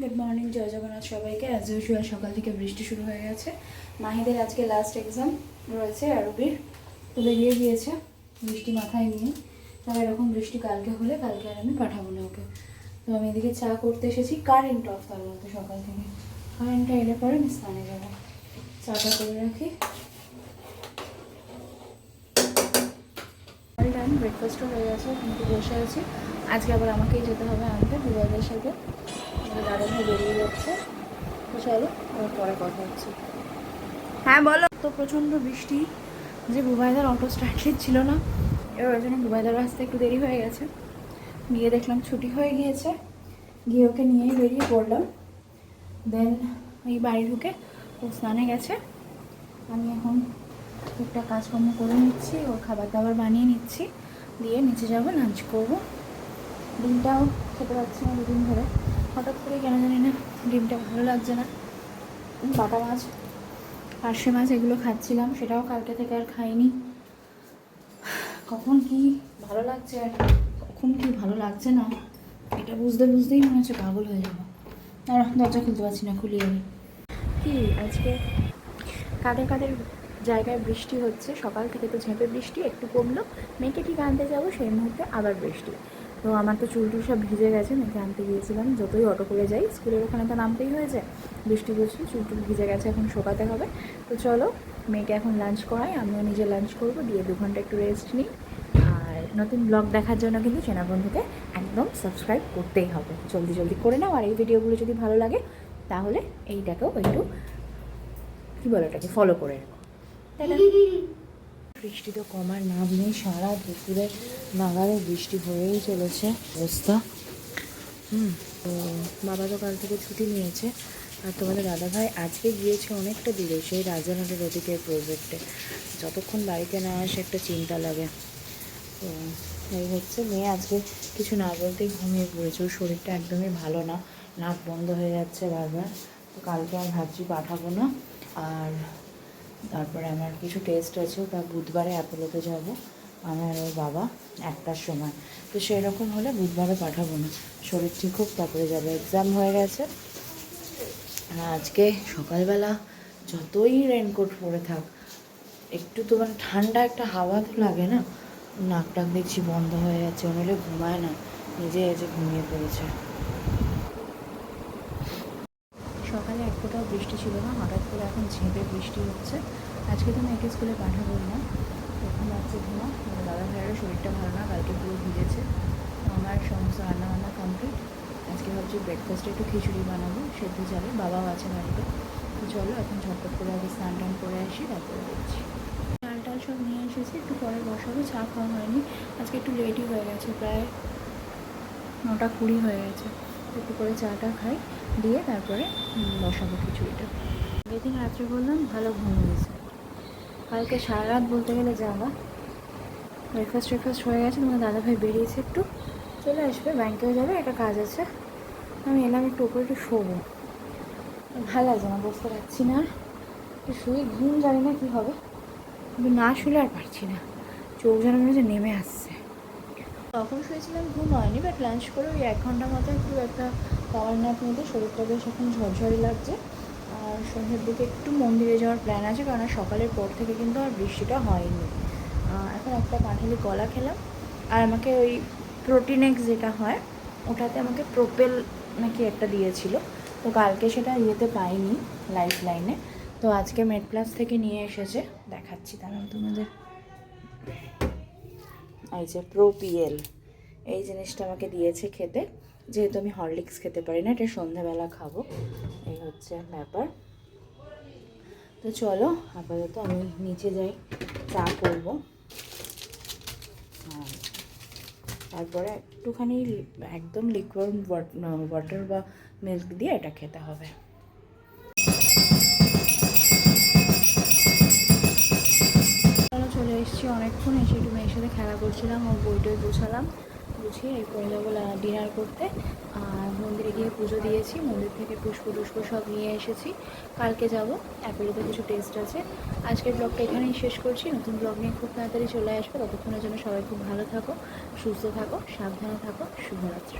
Good morning জয় জগন্নাথ সবাইকে। As usual সকাল থেকে বৃষ্টি শুরু হয়ে গেছে। মাহিদের আজকে লাস্ট এক্সাম রয়েছে, আরবির। তো বেরিয়ে গিয়েছে। বৃষ্টি মাথায় নিয়ে। তবে এরকম বৃষ্টি কালকে হলে, কালকে আর আমি পাঠাবো না ওকে। তো আমি এদিকে চা করতে এসেছি। কারেন্ট অফ তার মধ্যে সকাল থেকে। কারেন্টটা এলে পরে আমি স্নানে যাব। চাটা করে রাখি। টাইম ব্রেকফাস্টও হয়ে গেছে, কিন্তু বসে আছি। আজকে আবার আমাকেই যেতে হবে আনতে বিবাদের সাথে। দাদা বেরিয়ে পরে কথা হ্যাঁ বলো। তো প্রচণ্ড বৃষ্টি, যে বুবাইদার অটো স্টার্ট ছিল না, এবার ওই জন্য বুবাইদার আসতে একটু দেরি হয়ে গেছে। গিয়ে দেখলাম ছুটি হয়ে গিয়েছে, গিয়ে ওকে নিয়েই বেরিয়ে পড়লাম। দেন এই বাড়ি ঢুকে ও স্নানে গেছে। আমি এখন একটা কাজকর্ম করে নিচ্ছি ওর খাবার দাবার বানিয়ে নিচ্ছি। দিয়ে নিচে যাব লাঞ্চ করব। ডিমটাও খেতে পারছি না দুদিন ধরে। হঠাৎ করে কেন জানি না ডিমটা ভালো লাগছে না। বাটা মাছ, পার্শে মাছ এগুলো খাচ্ছিলাম, সেটাও কালকে থেকে আর খাইনি। কখন কি ভালো লাগছে আর কখন কি ভালো লাগছে না, এটা বুঝতে বুঝতেই মনে হচ্ছে পাগল হয়ে যাব। আর দরজা খুলতে পারছি না, খুলি আমি। কি আজকে কাদের কাদের জায়গায় বৃষ্টি হচ্ছে? সকাল থেকে তো ঝেঁপে বৃষ্টি, একটু কমলো। মেয়েকে ঠিক আনতে যাব, সেই মুহূর্তে আবার বৃষ্টি। তো আমার তো চুলটুল সব ভিজে গেছে মেয়েকে আনতে গিয়েছিলাম। যতই অটো করে যাই, স্কুলের ওখানে তো নামতেই হয়েছে। বৃষ্টি পড়ছিল চুল টুল ভিজে গেছে, এখন শোকাতে হবে। তো চলো, মেয়েকে এখন লাঞ্চ করাই, আমিও নিজে লাঞ্চ করব, দিয়ে দু ঘণ্টা একটু রেস্ট নিই। আর নতুন ব্লগ দেখার জন্য কিন্তু চেনা বন্ধুকে একদম সাবস্ক্রাইব করতেই হবে। জলদি জলদি করে নাও, আর এই ভিডিওগুলো যদি ভালো লাগে, তাহলে এইটাকেও একটু, কী বলে ওটাকে ফলো করে রেখো? বৃষ্টি তো কমার নাম নেই, সারা দুপুরে নাগারে বৃষ্টি হয়েই চলেছে। অবস্থা। হুম, তো বাবা তো কাল থেকে ছুটি নিয়েছে। আর তোমাদের দাদাভাই আজকে গিয়েছে অনেকটা দূরে, সেই রাজানগরের ওদিকের প্রজেক্টে। যতক্ষণ বাড়িতে না আসে একটা চিন্তা লাগে। তো এই হচ্ছে, মেয়ে আজকে কিছু না বলতেই ঘুমিয়ে পড়েছে। ওর শরীরটা একদমই ভালো না, নাক বন্ধ হয়ে যাচ্ছে বারবার। তো কালকে আর ভাবছি পাঠাবো না। আর তারপরে আমার কিছু টেস্ট আছে তা বুধবারে অ্যাপোলোতে যাব আমার বাবা একটার সময়। তো সেরকম হলে বুধবারে পাঠাবো না। শরীর ঠিক হোক, তারপরে যাবে। এক্সাম হয়ে গেছে। আজকে সকালবেলা যতই রেনকোট পরে থাক, একটু তো মানে ঠান্ডা একটা হাওয়া তো লাগে না। নাক টাক দেখছি বন্ধ হয়ে যাচ্ছে নইলে ঘুমায় না। নিজে এসে ঘুমিয়ে পড়েছে। ফোঁটাও বৃষ্টি ছিল না, হঠাৎ করে এখন ঝেঁপে বৃষ্টি হচ্ছে। আজকে তো মেয়েকে স্কুলে পাঠাবো না। এখন যাচ্ছে ঘুমা আমার দাদা ভাইয়েরও শরীরটা ভালো না, কালকে পুরো ভিজেছে। আমার সমস্ত রান্না বান্না কমপ্লিট আজকে ভাবছি ব্রেকফাস্টে একটু খিচুড়ি বানাবো, সেদ্ধ চালে বাবাও আছে বাড়িতে। তো চলো এখন ঝটপট করে আগে স্নান টান করে আসি, তারপরে দেখছি। চাল টাল সব নিয়ে এসেছি, একটু পরে বসাবো। চা খাওয়া হয়নি। আজকে একটু লেটই হয়ে গেছে, প্রায় নটা কুড়ি হয়ে গেছে। একটু করে চাটা খাই, দিয়ে তারপরে বসাবো খিচুড়িটা। আগের দিন রাত্রে বললাম, ভালো ঘুম হয়েছে। কালকে সারা রাত বলতে গেলে যাওয়া। ব্রেকফাস্ট ব্রেকফাস্ট হয়ে গেছে, তোমার দাদাভাই বেরিয়েছে একটু। চলে আসবে, ব্যাংকেও যাবে, একটা কাজ আছে। আমি এলাম একটু ওপরে, একটু শোবো। ভালো লাগছে না, বসতে পারছি না। একটু শুয়ে, ঘুম জানি না কী হবে। কিন্তু না শুলে আর পারছি না। চোখ যেন মনে হচ্ছে নেমে আসছে। তখন শুয়েছিলাম, ঘুম হয়নি বাট লাঞ্চ করে ওই এক ঘণ্টা মতো একটু একটা পাওয়ার ন্যাপ নিতে শরীরটা বেশ এখন ঝরঝরে লাগছে। আর সন্ধ্যের দিকে একটু মন্দিরে যাওয়ার প্ল্যান আছে, কারণ সকালের পর থেকে কিন্তু আর বৃষ্টিটা হয়নি। এখন একটা কাঁঠালি কলা খেলাম, আর আমাকে ওই প্রোটিনেক্স যেটা হয়, ওটাতে আমাকে প্রোপেল নাকি একটা দিয়েছিল। তো কালকে সেটা ইয়েতে পাইনি লাইফ লাইনে তো আজকে মেড প্লাস থেকে নিয়ে এসেছে, দেখাচ্ছি তাহলে তোমাদের। এই যে প্রোপিএল, এই জিনিসটা আমাকে দিয়েছে খেতে। যেহেতু আমি হরলিক্স খেতে পারি না, এটা সন্ধ্যাবেলা খাব। এই হচ্ছে ব্যাপার। তো চলো, আপাতত আমি নিচে যাই, চা করব। তারপরে একটুখানি একদম লিকুইড ওয়াটার বা মিল্ক দিয়ে এটা খেতে হবে। এসেছি অনেকক্ষণ এসে একটু মেয়ের সাথে খেলা করছিলাম ও বই টই গোছালাম, গুছিয়ে এরপরে যাব ডিনার করতে। আর মন্দিরে গিয়ে পুজো দিয়েছি, মন্দির থেকে পুষ্প টুষ্প সব নিয়ে এসেছি। কালকে যাব অ্যাপেলোতে কিছু টেস্ট আছে। আজকের ব্লগটা এখানেই শেষ করছি, নতুন ব্লগ নিয়ে খুব তাড়াতাড়ি চলে আসবে। ততক্ষণের জন্য সবাই খুব ভালো থাকো, সুস্থ থাকো, সাবধানে থাকো, শুভরাত্রি।